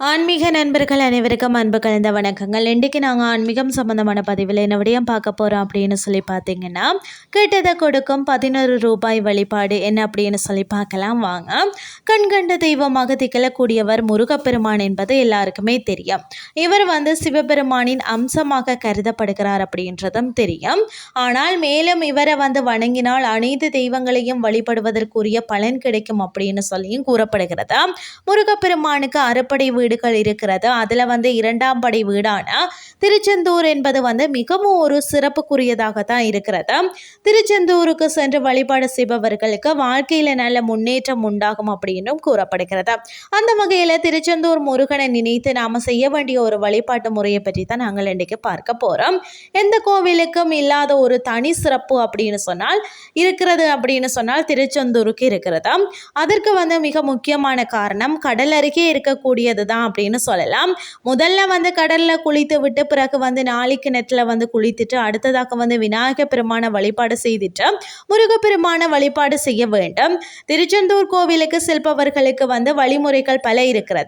ஆன்மீக நண்பர்கள் அனைவருக்கும் அன்பு கலந்த வணக்கங்கள். இன்றைக்கு நாங்கள் ஆன்மீகம் சம்மந்தமான பதிவில் என்ன விடயம் பார்க்க போகிறோம் அப்படின்னு சொல்லி பார்த்தீங்கன்னா கெட்டதை கொடுக்கும் பதினோரு ரூபாய் வழிபாடு என்ன அப்படின்னு சொல்லி பார்க்கலாம் வாங்க. கண்கண்ட தெய்வமாக திகழக்கூடியவர் முருகப்பெருமான் என்பது எல்லாருக்குமே தெரியும். இவர் வந்து சிவபெருமானின் அம்சமாக கருதப்படுகிறார் அப்படின்றதும் தெரியும். ஆனால் மேலும் இவரை வந்து வணங்கினால் அனைத்து தெய்வங்களையும் வழிபடுவதற்குரிய பலன் கிடைக்கும் அப்படின்னு சொல்லியும் கூறப்படுகிறது. முருகப்பெருமானுக்கு அறுப்படை வீடுகள் இருக்கிறது. அதில் வந்து இரண்டாம் படை வீடான திருச்செந்தூர் என்பது வந்து மிகவும் ஒரு சிறப்புக்குரியதாக தான் இருக்கிறது. திருச்செந்தூருக்கு சென்று வழிபாடு செய்பவர்களுக்கு வாழ்க்கையில் நல்ல முன்னேற்றம் உண்டாகும் அப்படின்னும் கூறப்படுகிறது. அந்த வகையில் திருச்செந்தூர் முருகனை நினைத்து நாம் செய்ய வேண்டிய ஒரு வழிபாட்டு முறையை பற்றி தான் நாங்கள் இன்றைக்கு பார்க்க போகிறோம் எந்த கோவிலுக்கும் இல்லாத ஒரு தனி சிறப்பு அப்படின்னு சொன்னால் இருக்கிறது அப்படின்னு சொன்னால் திருச்செந்தூருக்கு இருக்கிறது. அதற்கு வந்து மிக முக்கியமான காரணம் கடல் அருகே இருக்கக்கூடியது தான் அப்படின்னு சொல்லலாம். முதல்ல வந்து கடலில் குளித்து விட்டு பிறகு வந்து நாளைக்கு நெட்டில் வந்து குளித்துட்டு அடுத்ததாக வந்து விநாயக பெருமான வழிபாடு செய்துட்டு முருகப்பெருமான வழிபாடு செய்ய வேண்டும். திருச்செந்தூர் கோவிலுக்கு செல்பவர்களுக்கு வந்து வழிமுறைகள் பல இருக்கிறது.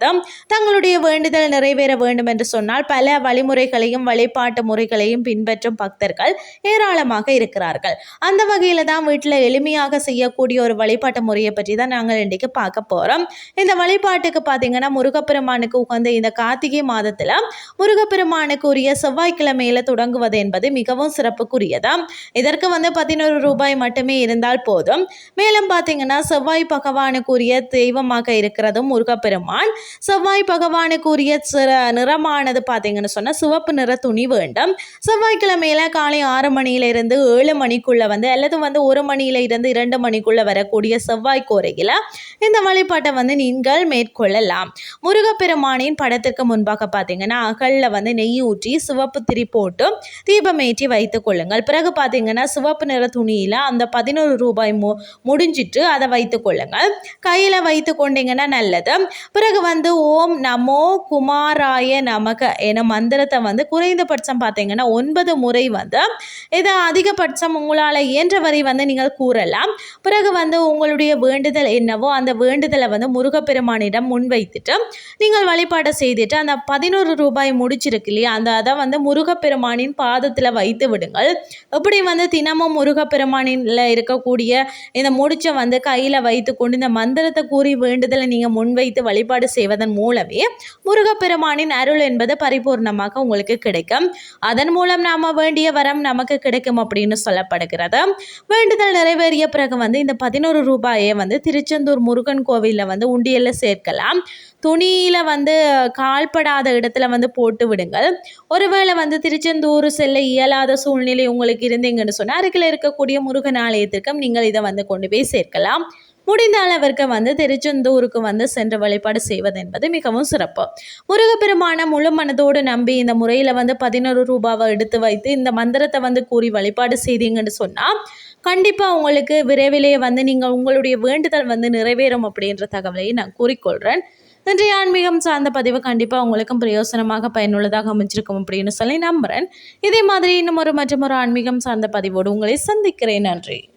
தங்களுடைய வேண்டுதல் நிறைவேற வேண்டும் என்று சொன்னால் பல வழிமுறைகளையும் வழிபாட்டு முறைகளையும் பின்பற்றும் பக்தர்கள் ஏராளமாக இருக்கிறார்கள். அந்த வகையில் தான் வீட்டில் எளிமையாக செய்யக்கூடிய ஒரு வழிபாட்டு முறையை பற்றி தான் நாங்கள் இன்றைக்கு பார்க்க போகிறோம் இந்த வழிபாட்டுக்கு பார்த்தீங்கன்னா முருகப்பெருமான பெருமானுக்கு உகந்த இந்த கார்த்திகை மாதத்தில் முருகப்பெருமானுக்கு உரிய செவ்வாய்க்கிழமையில தொடங்குவது என்பது மிகவும் சிறப்புக்குரியதாம் இதற்கு வந்து பதினோரு ரூபாய் மட்டுமே இருந்தால் போதும். மேலும் பார்த்தீங்கன்னா செவ்வாய் பகவானுக்குரிய தெய்வமாக இருக்கிறதும் முருகப்பெருமான். செவ்வாய் பகவானுக்குரிய சிற நிறமானது பார்த்தீங்கன்னு சொன்னால் சிவப்பு நிற துணி வேண்டும். செவ்வாய்க்கிழமையில காலை ஆறு மணியிலிருந்து ஏழு மணிக்குள்ள வந்து அல்லது வந்து ஒரு மணியில இருந்து இரண்டு மணிக்குள்ள வரக்கூடிய செவ்வாய் கோரையில் இந்த வழிபாட்டை வந்து நீங்கள் மேற்கொள்ளலாம். முருகப்பெரு சிவபெருமானின் படத்திற்கு முன்பாக பார்த்தீங்கன்னா அகலில் வந்து நெய் ஊற்றி சிவப்பு திரி போட்டு தீபமேற்றி வைத்து கொள்ளுங்கள். பிறகு பார்த்தீங்கன்னா சிவப்பு நிற துணியில் அந்த பதினோரு ரூபாய் மு முடிஞ்சிட்டு அதை வைத்து கொள்ளுங்கள். கையில் வைத்து கொண்டீங்கன்னா நல்லது. பிறகு வந்து ஓம் நமோ குமாராய நமக என மந்திரத்தை வந்து குறைந்தபட்சம் பார்த்தீங்கன்னா ஒன்பது முறை வந்து இதை அதிகபட்சம் உங்களால் இயன்ற வரை வந்து நீங்கள் கூறலாம். பிறகு வந்து உங்களுடைய வேண்டுதல் என்னவோ அந்த வேண்டுதலை வந்து முருகப்பெருமானிடம் முன்வைத்துட்டு நீங்கள் நீங்கள் வழிபாடை செய்துட்டு அந்த பதினோரு ரூபாய் முடிச்சிருக்கு இல்லையா? அந்த அதை வந்து முருகப்பெருமானின் பாதத்தில் வைத்து விடுங்கள். இப்படி வந்து தினமும் முருகப்பெருமானில் இருக்கக்கூடிய இந்த முடிச்சை வந்து கையில் வைத்து கொண்டு இந்த மந்திரத்தை கூறி வேண்டுதலை நீங்கள் முன்வைத்து வழிபாடு செய்வதன் மூலமே முருகப்பெருமானின் அருள் என்பது பரிபூர்ணமாக உங்களுக்கு கிடைக்கும். அதன் மூலம் நாம் வேண்டிய வரம் நமக்கு கிடைக்கும் அப்படின்னு சொல்லப்படுகிறது. வேண்டுதல் நிறைவேறிய பிறகு வந்து இந்த பதினோரு ரூபாயை வந்து திருச்செந்தூர் முருகன் கோவிலில் வந்து உண்டியலில் சேர்க்கலாம். துணியில் வந்து கால்படாத இடத்துல வந்து போட்டு விடுங்கள். ஒருவேளை வந்து திருச்செந்தூர் செல்ல இயலாத சூழ்நிலை உங்களுக்கு இருந்தீங்கன்னு சொன்னால் அருகில் இருக்கக்கூடிய முருகன் ஆலயத்திற்கும் நீங்கள் இதை வந்து கொண்டு போய் சேர்க்கலாம். முடிந்த அளவிற்கு வந்து திருச்செந்தூருக்கு வந்து சென்று வழிபாடு செய்வது என்பது மிகவும் சிறப்பு. முருகப்பெருமான முழு மனதோடு நம்பி இந்த முறையில் வந்து பதினோரு ரூபாவை எடுத்து வைத்து இந்த மந்திரத்தை வந்து கூறி வழிபாடு செய்தீங்கன்னு சொன்னால் கண்டிப்பாக உங்களுக்கு விரைவிலே வந்து நீங்கள் உங்களுடைய வேண்டுதல் வந்து நிறைவேறும் அப்படின்ற தகவலை நான் கூறிக்கொள்கிறேன் இன்றைய ஆன்மீகம் சார்ந்த பதிவு கண்டிப்பாக உங்களுக்கும் பிரயோசனமாக பயனுள்ளதாக அமைஞ்சிருக்கும் அப்படின்னு சொல்லி நம்புகிறேன் இதே மாதிரி இன்னும் ஒரு மற்றும் ஒரு ஆன்மீகம் சார்ந்த பதிவோடு உங்களை சந்திக்கிறேன். நன்றி.